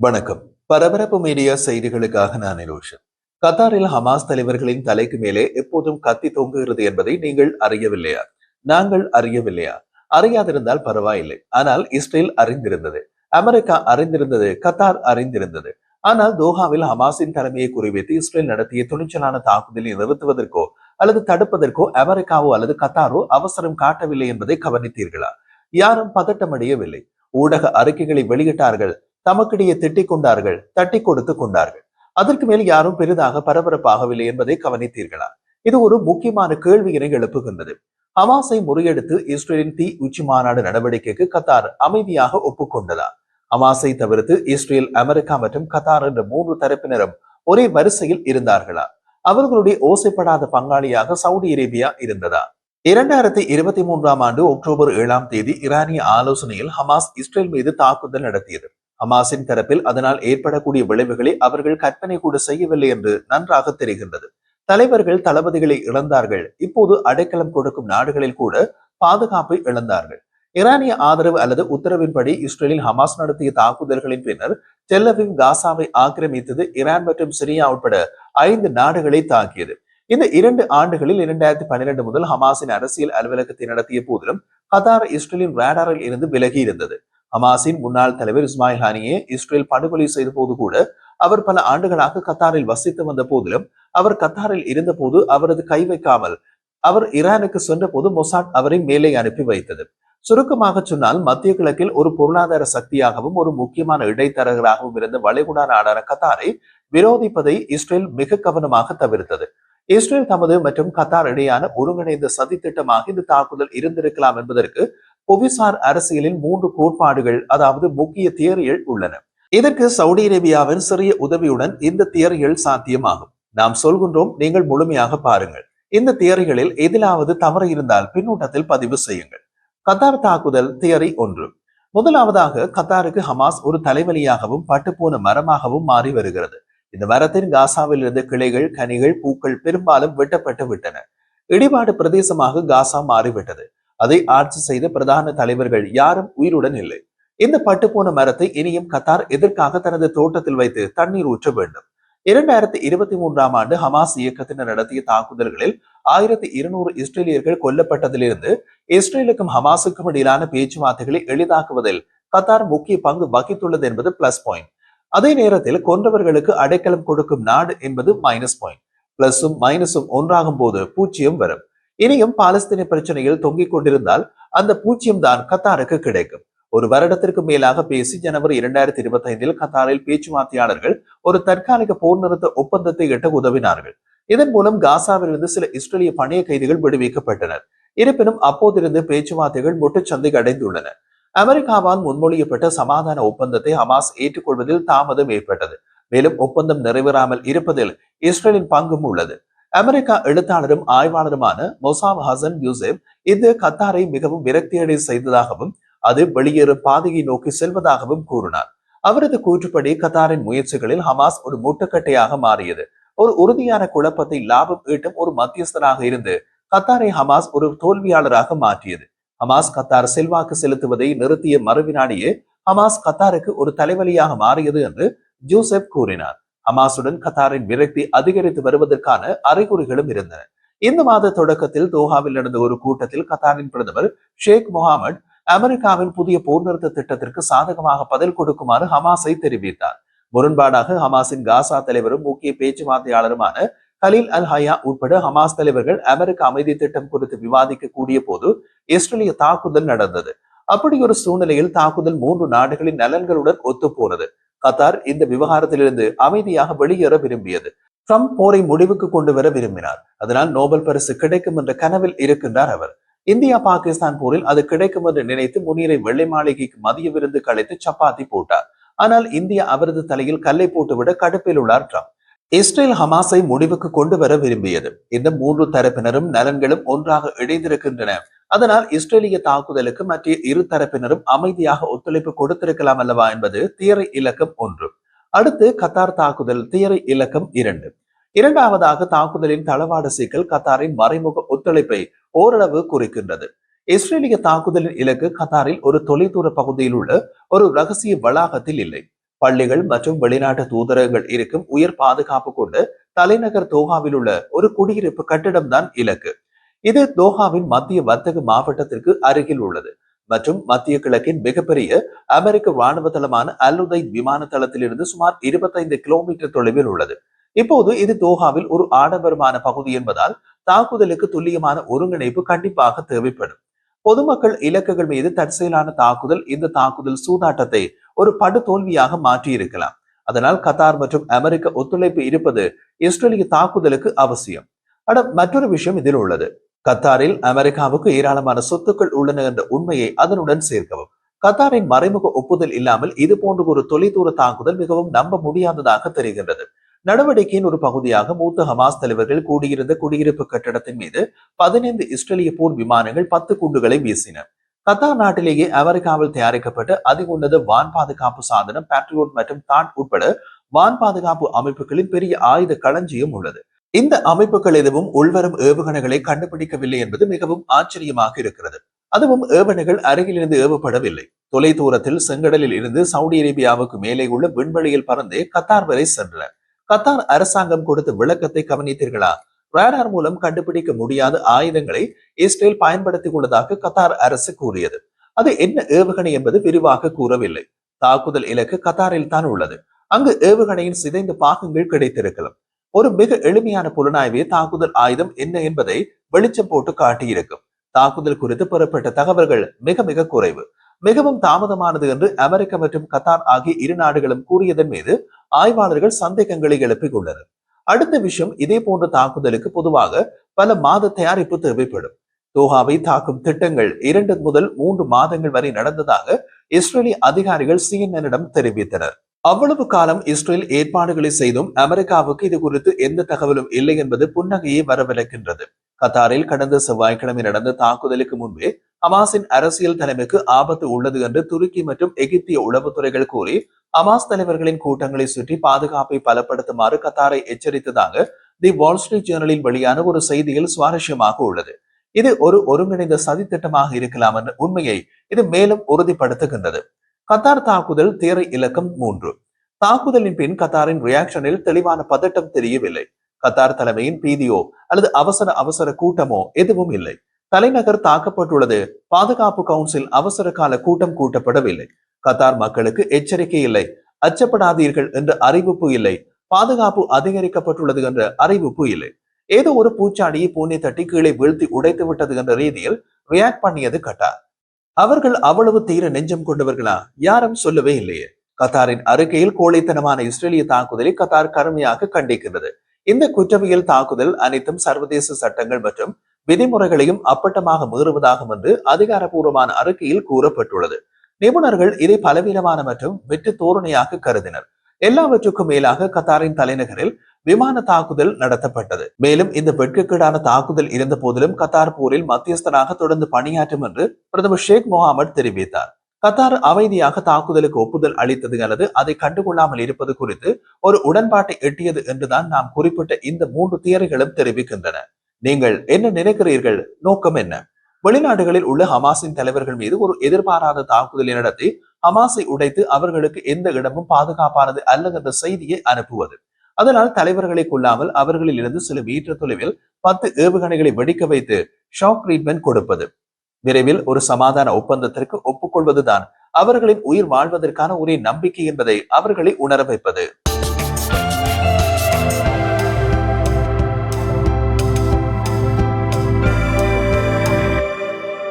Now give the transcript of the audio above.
வணக்கம். பரபரப்பு மீடியா செய்திகளுக்காக நான் நிரோஷன். கத்தாரில் ஹமாஸ் தலைவர்களின் தலைக்கு மேலே எப்போதும் கத்தி தொங்குகிறது என்பதை நீங்கள் அறியவில்லையா? நாங்கள் அறியவில்லையா? அறியாதிருந்தால் பரவாயில்லை. ஆனால் இஸ்ரேல் அறிந்திருந்தது. அமெரிக்கா அறிந்திருந்தது. கத்தார் அறிந்திருந்தது. ஆனால் தோஹாவில் ஹமாஸின் தலைமையை குறிவைத்து இஸ்ரேல் நடத்திய துணிச்சலான தாக்குதலை நிறுத்துவதற்கோ அல்லது தடுப்பதற்கோ அமெரிக்காவோ அல்லது கத்தாரோ அவசரம் காட்டவில்லை என்பதை கவனித்தீர்களா? யாரும் பதட்டமடையவில்லை. ஊடக அறிக்கைகளை வெளியிட்டார்கள். தமக்கிடையே திட்டிக் கொண்டார்கள் தட்டி கொடுத்து கொண்டார்கள். அதற்கு மேல் யாரும் பெரிதாக பரபரப்பாகவில்லை என்பதை கவனித்தீர்களா? இது ஒரு முக்கியமான கேள்வியினை எழுப்புகின்றது. ஹமாஸை முறியடித்து இஸ்ரேலின் தீ உச்சி மாநாடு நடவடிக்கைக்கு கத்தார் அமைதியாக ஒப்புக்கொண்டதா ஹமாஸை தவிர்த்து இஸ்ரேல் அமெரிக்கா மற்றும் கத்தார் என்ற மூன்று தரப்பினரும் ஒரே வரிசையில் இருந்தார்களா? அவர்களுடைய ஓசைப்படாத பங்காளியாக சவுதி அரேபியா இருந்ததா? இரண்டாயிரத்தி இருபத்தி மூன்றாம் ஆண்டு அக்டோபர் ஏழாம் தேதி ஈரானிய ஆலோசனையில் ஹமாஸ் இஸ்ரேல் மீது தாக்குதல் நடத்தியது. ஹமாஸின் தரப்பில் அதனால் ஏற்படக்கூடிய விளைவுகளை அவர்கள் கற்பனை கூட செய்யவில்லை என்று நன்றாக தெரிகின்றது. தலைவர்கள் தளபதிகளை இழந்தார்கள். இப்போது அடைக்கலம் கொடுக்கும் நாடுகளில் கூட பாதுகாப்பை இழந்தார்கள். ஈரானிய ஆதரவு அல்லது உத்தரவின்படி இஸ்ரேலில் ஹமாஸ் நடத்திய தாக்குதல்களின் பின்னர் டெல்லவிவ் காசாவை ஆக்கிரமித்தது ஈரான் மற்றும் சிரியா உட்பட ஐந்து நாடுகளை தாக்கியது. இந்த இரண்டு ஆண்டுகளில் இரண்டாயிரத்தி பன்னிரண்டு முதல் ஹமாஸின் அரசியல் அலுவலகத்தை நடத்திய போதிலும் கதார் இஸ்ரேலின் ரேடாரில் இருந்து விலகி இருந்தது ஹமாஸின் முன்னாள் தலைவர் இஸ்மாயில் ஹானியே இஸ்ரேல் படுகொலை செய்த போது கூட அவர் பல ஆண்டுகளாக கத்தாரில் வசித்து வந்த போதிலும் அவர் கத்தாரில் இருந்த போது அவரது கை வைக்காமல் அவர் ஈரானுக்கு சென்ற போது மொசாட் அவரை மேலே அனுப்பி வைத்தது. சுருக்கமாக சொன்னால் மத்திய கிழக்கில் ஒரு பொருளாதார சக்தியாகவும் ஒரு முக்கியமான இடைத்தரகராகவும் இருந்த வளைகுடா நாடான கத்தாரை விரோதிப்பதை இஸ்ரேல் மிக கவனமாக தவிர்த்தது. இஸ்ரேல் தமது மற்றும் கத்தார் இடையான ஒருங்கிணைந்த சதித்திட்டமாக இந்த தாக்குதல் இருந்திருக்கலாம் என்பதற்கு புவிசார் அரசியலின் மூன்று கோட்பாடுகள் அதாவது முக்கிய தியரிகள் உள்ளன. இதற்கு சவுதி அரேபியாவின் சிறிய உதவியுடன் இந்த தியரிகள் சாத்தியமாகும். நாம் சொல்கின்றோம் நீங்கள் முழுமையாக பாருங்கள். இந்த தியரிகளில் எதிலாவது தவறு இருந்தால் பின்னூட்டத்தில் பதிவு செய்யுங்கள். கத்தார் தாக்குதல் தியரி ஒன்று. முதலாவதாக கத்தாருக்கு ஹமாஸ் ஒரு தலைவலியாகவும் பட்டுப்போன மரமாகவும் மாறி வருகிறது. இந்த மரத்தின் காசாவில் இருந்த கிளைகள் கனிகள் பூக்கள் பெரும்பாலும் வெட்டப்பட்டு விட்டன. இடிபாடு பிரதேசமாக காசா மாறிவிட்டது. அதை ஆட்சி செய்த பிரதான தலைவர்கள் யாரும் உயிருடன் இல்லை. இந்த பட்டுப்போன மரத்தை இனியும் கத்தார் எதற்காக தனது தோட்டத்தில் வைத்து தண்ணீர் ஊற்ற வேண்டும்? இரண்டாயிரத்தி இருபத்தி மூன்றாம் ஆண்டு ஹமாஸ் இயக்கத்தினர் நடத்திய தாக்குதல்களில் ஆயிரத்தி இருநூறு இஸ்ரேலியர்கள் கொல்லப்பட்டதிலிருந்து இஸ்ரேலுக்கும் ஹமாஸுக்கும் இடையிலான பேச்சுவார்த்தைகளை எளிதாக்குவதில் கத்தார் முக்கிய பங்கு வகித்துள்ளது என்பது பிளஸ் பாயிண்ட் அதே நேரத்தில் கொன்றவர்களுக்கு அடைக்கலம் கொடுக்கும் நாடு என்பது மைனஸ் பாயிண்ட் பிளஸும் மைனஸும் ஒன்றாகும் போது பூஜ்ஜியம் வரும். இனியும் பாலஸ்தீன பிரச்சனையில் தொங்கிக் கொண்டிருந்தால் அந்த பூச்சியம் தான் கத்தாருக்கு கிடைக்கும். ஒரு வருடத்திற்கு மேலாக பேசி ஜனவரி இரண்டாயிரத்தி இருபத்தி ஐந்தில் கத்தாரில் பேச்சுவார்த்தையாளர்கள் ஒரு தற்காலிக போர் நிறுத்த ஒப்பந்தத்தை எட்ட உதவினார்கள். இதன் மூலம் காசாவிலிருந்து சில இஸ்ரேலிய பணைய கைதிகள் விடுவிக்கப்பட்டனர். இருப்பினும் அப்போதிருந்து பேச்சுவார்த்தைகள் முட்டுச்சந்தை அடைந்துள்ளன. அமெரிக்காவால் முன்மொழியப்பட்ட சமாதான ஒப்பந்தத்தை ஹமாஸ் ஏற்றுக்கொள்வதில் தாமதம் ஏற்பட்டது. மேலும் ஒப்பந்தம் நிறைவேறாமல் இருப்பதில் இஸ்ரேலின் பங்கும் உள்ளது. அமெரிக்கா எழுத்தாளரும் ஆய்வாளருமான மொசாப் ஹசன் யூசேப் இது கத்தாரை மிகவும் விரக்தியடை செய்ததாகவும் அது வெளியேறும் பாதையை நோக்கி செல்வதாகவும் கூறினார். அவரது கூற்றுப்படி கத்தாரின் முயற்சிகளில் ஹமாஸ் ஒரு முட்டுக்கட்டையாக மாறியது. ஒரு உறுதியான குழப்பத்தை லாபம் ஈட்டும் ஒரு மத்தியஸ்தராக இருந்து கத்தாரை ஹமாஸ் ஒரு தோல்வியாளராக மாற்றியது. ஹமாஸ் கத்தார் செல்வாக்கு செலுத்துவதை நிறுத்திய மறுவினாடியே ஹமாஸ் கத்தாருக்கு ஒரு தலைவலியாக மாறியது என்று ஜூசப் கூறினார். ஹமாசுடன் கத்தாரின் விரக்தி அதிகரித்து வருவதற்கான அறிகுறிகளும் இருந்தன. இந்த மாத தொடக்கத்தில் தோஹாவில் நடந்த ஒரு கூட்டத்தில் கத்தாரின் பிரதமர் ஷேக் முகமது அமெரிக்காவின் புதிய போர் நிறுத்த திட்டத்திற்கு சாதகமாக பதில் கொடுக்குமாறு ஹமாஸை தெரிவித்தார். முரண்பாடாக ஹமாஸின் காசா தலைவரும் முக்கிய பேச்சுவார்த்தையாளருமான கலீல் அல் ஹயா உட்பட ஹமாஸ் தலைவர்கள் அமெரிக்க அமைதி திட்டம் குறித்து விவாதிக்க கூடிய போது இஸ்ரேலிய தாக்குதல் நடந்தது. அப்படி ஒரு சூழ்நிலையில் தாக்குதல் மூன்று நாடுகளின் நலன்களுடன் ஒத்துப்போனது. கத்தார் இந்த விவகாரத்திலிருந்து அமைதியாக வெளியேற விரும்பியது. ட்ரம்ப் போரை முடிவுக்கு கொண்டு வர விரும்பினார். அதனால் நோபல் பரிசு கிடைக்கும் என்ற கனவில் இருக்கின்றார் அவர். இந்தியா பாகிஸ்தான் போரில் அது கிடைக்கும் என்று நினைத்து முனீரை வெள்ளை மாளிகைக்கு மதிய விருந்து கலைத்து சப்பாத்தி போட்டார். ஆனால் இந்தியா அவரது தலையில் கல்லை போட்டுவிட கடுப்பில் உள்ளார் ட்ரம்ப் இஸ்ரேல் ஹமாஸை முடிவுக்கு கொண்டு வர விரும்பியது. இந்த மூன்று தரப்பினரும் நலன்களும் ஒன்றாக இணைந்திருக்கின்றன. அதனால் இஸ்ரேலிய தாக்குதலுக்கு மற்ற இரு தரப்பினரும் அமைதியாக ஒத்துழைப்பு கொடுத்திருக்கலாம் அல்லவா என்பது தியரை இலக்கம் ஒன்று. அடுத்து கத்தார் தாக்குதல் தியரை இலக்கம் இரண்டு. இரண்டாவதாக தாக்குதலின் தளவாட சிக்கல் கத்தாரின் மறைமுக ஒத்துழைப்பை ஓரளவு குறிக்கின்றது. இஸ்ரேலிய தாக்குதலின் இலக்கு கத்தாரில் ஒரு தொலைதூர பகுதியில் உள்ள ஒரு ரகசிய வளாகத்தில் இல்லை. பள்ளிகள் மற்றும் வெளிநாட்டு தூதரகங்கள் இருக்கும் உயர் பாதுகாப்பு கொண்டு தலைநகர் தோஹாவில் உள்ள ஒரு குடியிருப்பு கட்டிடம்தான் இலக்கு. இது தோஹாவின் மத்திய வர்த்தக மாவட்டத்திற்கு அருகில் உள்ளது மற்றும் மத்திய கிழக்கின் மிகப்பெரிய அமெரிக்க ராணுவ தளமான அல்லுதை விமான தளத்திலிருந்து சுமார் இருபத்தைந்து கிலோமீட்டர் தொலைவில் உள்ளது. இப்போது இது தோஹாவில் ஒரு ஆடம்பரமான பகுதி என்பதால் தாக்குதலுக்கு துல்லியமான ஒருங்கிணைப்பு கண்டிப்பாக தேவைப்படும். பொதுமக்கள் இலக்குகள் மீது தற்செயலான தாக்குதல் இந்த தாக்குதல் சூதாட்டத்தை ஒரு படுதோல்வியாக மாற்றி இருக்கலாம் அதனால் கத்தார் மற்றும் அமெரிக்க ஒத்துழைப்பு இருப்பது இஸ்ரேலிய தாக்குதலுக்கு அவசியம். ஆனால் மற்றொரு விஷயம் இதில் உள்ளது. கத்தாரில் அமெரிக்காவுக்கு ஏராளமான சொத்துக்கள் உள்ளன என்ற உண்மையை அதனுடன் சேர்க்கவும். கத்தாரின் மறைமுக ஒப்புதல் இல்லாமல் இது போன்ற ஒரு தொலைதூர தாக்குதல் மிகவும் நம்ப முடியாததாக தெரிகின்றது. நடவடிக்கையின் ஒரு பகுதியாக மூத்த ஹமாஸ் தலைவர்கள் கூடியிருந்த குடியிருப்பு கட்டடத்தின் மீது பதினைந்து இஸ்ரேலிய போர் விமானங்கள் பத்து குண்டுகளை வீசின. கத்தார் நாட்டிலேயே அமெரிக்காவில் தயாரிக்கப்பட்ட அதிஉன்னத வான் பாதுகாப்பு சாதனம் பேட்ரியோட் மற்றும் தான் உட்பட வான் பாதுகாப்பு அமைப்புகளின் பெரிய ஆயுத களஞ்சியம் உள்ளது. இந்த அமைப்புகள் எதுவும் உள்வரும் ஏவுகணைகளை கண்டுபிடிக்கவில்லை என்பது மிகவும் ஆச்சரியமாக இருக்கிறது. அதுவும் ஏவுகணைகள் அருகிலிருந்து ஏவப்படவில்லை. தொலை தூரத்தில் செங்கடலில் இருந்து சவுதி அரேபியாவுக்கு மேலே உள்ள விண்வெளியில் பறந்தே கத்தார் வரை சென்றன கத்தார் அரசாங்கம் கொடுத்த விளக்கத்தை கவனித்தீர்களா? ரேடார் மூலம் கண்டுபிடிக்க முடியாத ஆயுதங்களை இஸ்ரேல் பயன்படுத்திக் கொண்டதாக கத்தார் அரசு கூறியது. அது என்ன ஏவுகணை என்பது விரிவாக கூறவில்லை. தாக்குதல் இலக்கு கத்தாரில் தான் உள்ளது. அங்கு ஏவுகணையின் சிதைந்த பாகங்கள் கிடைத்திருக்கலாம். ஒரு மிக எளிமையான புலனாய்வே தாக்குதல் ஆயுதம் என்ன என்பதை வெளிச்சம் போட்டு காட்டியிருக்கும். தாக்குதல் குறித்து பெறப்பட்ட தகவல்கள் மிக மிக குறைவு. மிகவும் தாமதமானது என்று அமெரிக்கா மற்றும் கத்தார் ஆகிய இரு நாடுகளும் கூறியதன் மீது ஆய்வாளர்கள் சந்தேகங்களை எழுப்பியுள்ளனர் அடுத்த விஷயம் இதே போன்ற தாக்குதலுக்கு பொதுவாக பல மாத தயாரிப்பு தேவைப்படும். தோஹாவை தாக்கும் திட்டங்கள் இரண்டு முதல் மூன்று மாதங்கள் வரை நடந்ததாக இஸ்ரேலிய அதிகாரிகள் சிஎன்எனிடம் தெரிவித்தனர். அவ்வளவு காலம் இஸ்ரேல் ஏற்பாடுகளை செய்தும் அமெரிக்காவுக்கு இது குறித்து எந்த தகவலும் இல்லை என்பது புன்னகையை வரவிருக்கின்றது கத்தாரில் கடந்த செவ்வாய்க்கிழமை நடந்த தாக்குதலுக்கு முன்பே ஹமாஸின் அரசியல் தலைமைக்கு ஆபத்து உள்ளது என்று துருக்கி மற்றும் எகிப்திய உளவுத்துறைகள் கூறி ஹமாஸ் தலைவர்களின் கூட்டங்களை சுற்றி பாதுகாப்பை பலப்படுத்துமாறு கத்தாரை எச்சரித்ததாக தி வால் ஸ்ட்ரீட் ஜேர்னலில் வெளியான ஒரு செய்தியில் சுவாரஸ்யமாக உள்ளது. இது ஒரு ஒருங்கிணைந்த சதி திட்டமாக இருக்கலாம் என்ற உண்மையை இது மேலும் உறுதிப்படுத்துகின்றது. கத்தார் தாக்குதல் தேரை இலக்கம் மூன்று. தாக்குதலின் பின் கத்தாரின் ரியாக்ஷனில் தெளிவான பதட்டம் தெரியவில்லை. கத்தார் தலைமையின் பீதியோ அல்லது அவசர அவசர கூட்டமோ எதுவும் இல்லை. தலைநகர் தாக்கப்பட்டுள்ளது. பாதுகாப்பு கவுன்சில் அவசர கால கூட்டம் கூட்டப்படவில்லை. கத்தார் மக்களுக்கு எச்சரிக்கை இல்லை. அச்சப்படாதீர்கள் என்ற அறிவிப்பு இல்லை. பாதுகாப்பு அதிகரிக்கப்பட்டுள்ளது என்ற அறிவிப்பு இல்லை. ஏதோ ஒரு பூச்சாடியை பூனை தட்டி கீழே வீழ்த்தி உடைத்து விட்டது என்ற ரீதியில் ரியாக்ட் பண்ணியது கட்டார் அவர்கள் அவ்வளவு தீர நெஞ்சம் கொண்டவர்களா? யாரும் சொல்லவே இல்லையே. கத்தாரின் அறிக்கையில் கோழைத்தனமான இஸ்ரேலிய தாக்குதலை கத்தார் கடுமையாக கண்டிக்கின்றது. இந்த குற்றவியல் தாக்குதல் அனைத்தும் சர்வதேச சட்டங்கள் மற்றும் விதிமுறைகளையும் அப்பட்டமாக மீறுவதாகும் என்று அதிகாரப்பூர்வமான அறிக்கையில் கூறப்பட்டுள்ளது. நிபுணர்கள் இதை பலவீனமான மற்றும் வெற்றி தோரணையாக கருதினர். எல்லாவற்றுக்கும் மேலாக கத்தாரின் தலைநகரில் விமான தாக்குதல் நடத்தப்பட்டது. மேலும் இந்த வெட்கக்கீடான தாக்குதல் இருந்த போதிலும் கத்தார் போரில் மத்தியஸ்தனாக தொடர்ந்து பணியாற்றும் என்று பிரதமர் ஷேக் முகமது தெரிவித்தார். கத்தார் அமைதியாக தாக்குதலுக்கு ஒப்புதல் அளித்தது அல்லது அதை கண்டுகொள்ளாமல் இருப்பது குறித்து ஒரு உடன்பாட்டை எட்டியது என்றுதான் நாம் குறிப்பிட்ட இந்த மூன்று தியரிகளும் தெரிவிக்கின்றன. நீங்கள் என்ன நினைக்கிறீர்கள்? நோக்கம் என்ன? வெளிநாடுகளில் உள்ள ஹமாஸின் தலைவர்கள் மீது ஒரு எதிர்பாராத தாக்குதலை நடத்தி ஹமாஸை உடைத்து அவர்களுக்கு எந்த இடமும் பாதுகாப்பானது அல்ல என்ற செய்தியை அனுப்புவது. அதனால் தலைவர்களை கொள்ளாமல் அவர்களில் இருந்து சில மீட்டர் தொலைவில் பத்து ஏவுகணைகளை வெடிக்க வைத்து ஷாக் ட்ரீட்மெண்ட் கொடுப்பது. விரைவில் ஒரு சமாதான ஒப்பந்தத்திற்கு ஒப்புக்கொள்வதுதான். அவர்களின் உயிர் வாழ்வதற்கான ஒரே நம்பிக்கை என்பதை அவர்களை உணர வைப்பது.